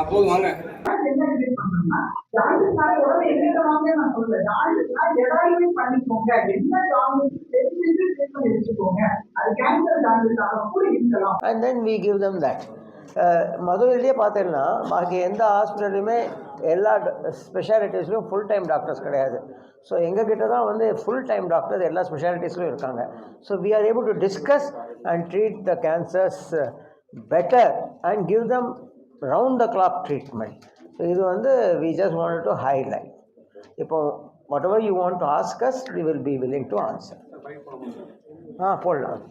அப்போது வாங்க. பண்ணிக்கோங்க. என்ன and then we give them that மதுரையிலேயே பார்த்தீங்கன்னா பாக்கி எந்த ஹாஸ்பிட்டல்லையுமே எல்லா ஸ்பெஷாலிட்டிஸ்லையும் ஃபுல் டைம் டாக்டர்ஸ் கிடையாது. ஸோ எங்ககிட்ட தான் வந்து ஃபுல் டைம் டாக்டர்ஸ் எல்லா ஸ்பெஷாலிட்டிஸ்லையும் இருக்காங்க. So we are able to discuss and treat the cancers better and give them round the clock treatment so இது வந்து we just want to highlight இப்போ whatever you want to ask us we will be willing to answer ஆ போடலாம்.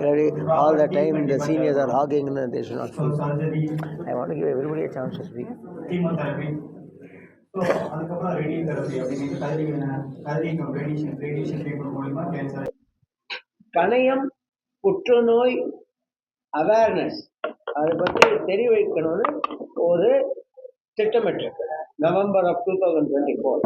Already all the time the seniors are hogging and they should not So surgery, I want to give everybody a chance to speak. chemotherapy. So அதுக்கப்புறம் radiation therapy அப்படின்னு கதிரி கதிரிக்கம் radiation radiation treatment மூலிமா cancer கணையம் புற்றுநோய் awareness அதை பற்றி தெரிய வைக்கணும்னு ஒரு திட்டமிட்டிருக்கு November of two thousand twenty four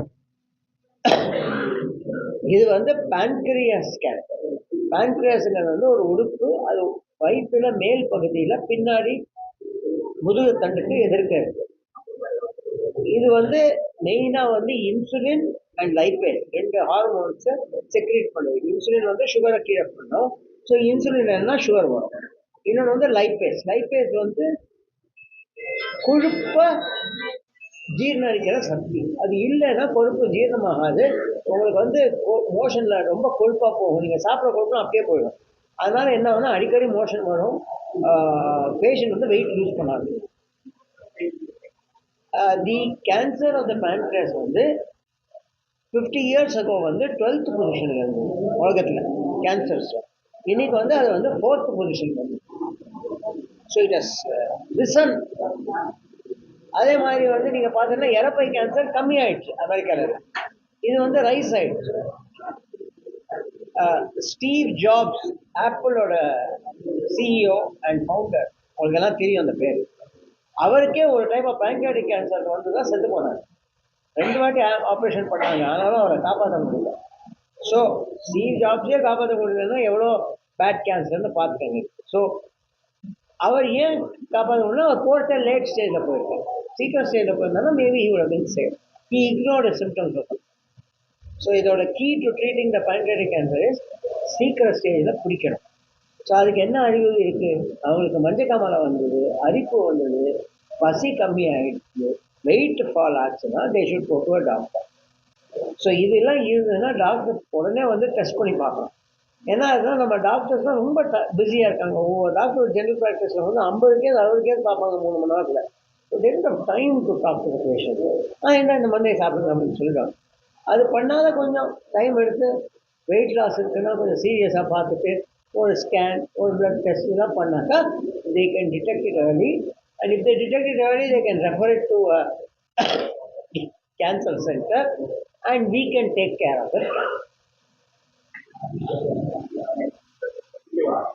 இது வந்து pancreas கேன்சர் ஸ்கேன் வந்து ஒரு உடுப்பு அது வயிற்றுல மேல் பகுதியில் பின்னாடி முதுகு தண்டுக்கு எதிர்க்க இருக்கு. இது வந்து மெயினாக வந்து இன்சுலின் அண்ட் லைப்பேஸ் ரெண்டு ஹார்மோன்ஸை செக்ரேட் பண்ணுது. இன்சுலின் வந்து சுகரை கீழே பண்ணும். ஸோ இன்சுலின் என்ன சுகர் வரும். இன்னொன்று வந்து லைப்பேஸ் லைப்பேஸ் வந்து கொழுப்பை ஜீர்ணிக்கிற சக்தி. அது இல்லைன்னா கொழுப்பு ஜீரணமாகாது. உங்களுக்கு வந்து மோஷனில் ரொம்ப கொழுப்பாக போகும். நீங்கள் சாப்பிட்ற கொழுப்புலாம் அப்படியே போயிடும். அதனால் என்ன ஆகும்னா அடிக்கடி மோஷன் வரும். பேஷண்ட் வந்து வெயிட் லூஸ் பண்ணாது. The cancer of the pancreas வந்து ஃபிஃப்டி இயர்ஸ் அகோ வந்து டுவெல்த் பொசிஷனில் இருந்தது உலகத்தில் கேன்சர்ஸ் இன்னைக்கு வந்து அது வந்து ஃபோர்த் பொசிஷன் வந்து ஸோ இட் ஹஸ் ரிசன் அதே மாதிரி வந்து நீங்கள் பார்த்தீங்கன்னா இறப்பை கேன்சர் கம்மியாயிடுச்சு அமெரிக்காவில் இது வந்து ரைஸ் ஆயிடுச்சு. ஸ்டீவ் ஜாப்ஸ் ஆப்பிளோட சிஇஓ அண்ட் ஃபவுண்டர் உங்களுக்கு எல்லாம் தெரியும் அந்த பேர். அவருக்கே ஒரு டைப் ஆஃப் பேங்காட்டிக் கேன்சர் வந்து தான் செத்து போனார். ரெண்டு வாட்டி ஆப்ரேஷன் பண்ணாங்க. ஆனாலும் அவரை காப்பாற்ற முடியல. ஸோ ஸ்டீவ் ஜாப்ஸே காப்பாற்ற முடியலன்னா எவ்வளோ பேட் கேன்சர்னு பார்த்துக்கங்க. ஸோ அவர் ஏன் காப்பாற்றணும்னா முடியல அவர் போட்ட லேட் ஸ்டேஜில் போயிருக்கார். சீக்கிரம் ஸ்டேஜில் போயிருந்தாலும் maybe he would have been saved. He ignored so இதோட key to treating the pancreatic cancer is சீக்கிரம் ஸ்டேஜில் பிடிக்கணும். ஸோ அதுக்கு என்ன அறிவு இருக்குது அவங்களுக்கு மஞ்சக்காமலை வந்தது அரிப்பு வந்தது பசி கம்மியாகிடுச்சு வெயிட் ஃபால் ஆச்சுன்னா they should go to doctor so இதெல்லாம் இருந்ததுன்னா டாக்டர் உடனே வந்து டெஸ்ட் பண்ணி பார்க்கலாம் ஏன்னா அதுதான் நம்ம டாக்டர்ஸ்லாம் ரொம்ப பிஸியாக இருக்காங்க. ஒவ்வொரு டாக்டர் ஜென்ரல் ப்ராக்டிஸில் வந்து ஐம்பது கேஸ் அறுபது கேஸ் பார்ப்பாங்க மூணு மணி நேரத்தில். So then time to talk to patient ஆ என்ன இந்த மந்தையை சாப்பிடுங்க அப்படின்னு சொல்லிடுவாங்க. அது பண்ணாத கொஞ்சம் டைம் எடுத்து வெயிட் லாஸ் இருக்குன்னா கொஞ்சம் சீரியஸாக பார்த்துட்டு ஒரு ஸ்கேன் ஒரு பிளட் டெஸ்ட் இதெல்லாம் பண்ணாக்கா they can detect it early. And if they detect it early they can refer it to cancer centre and we can take care of of ただ、それは。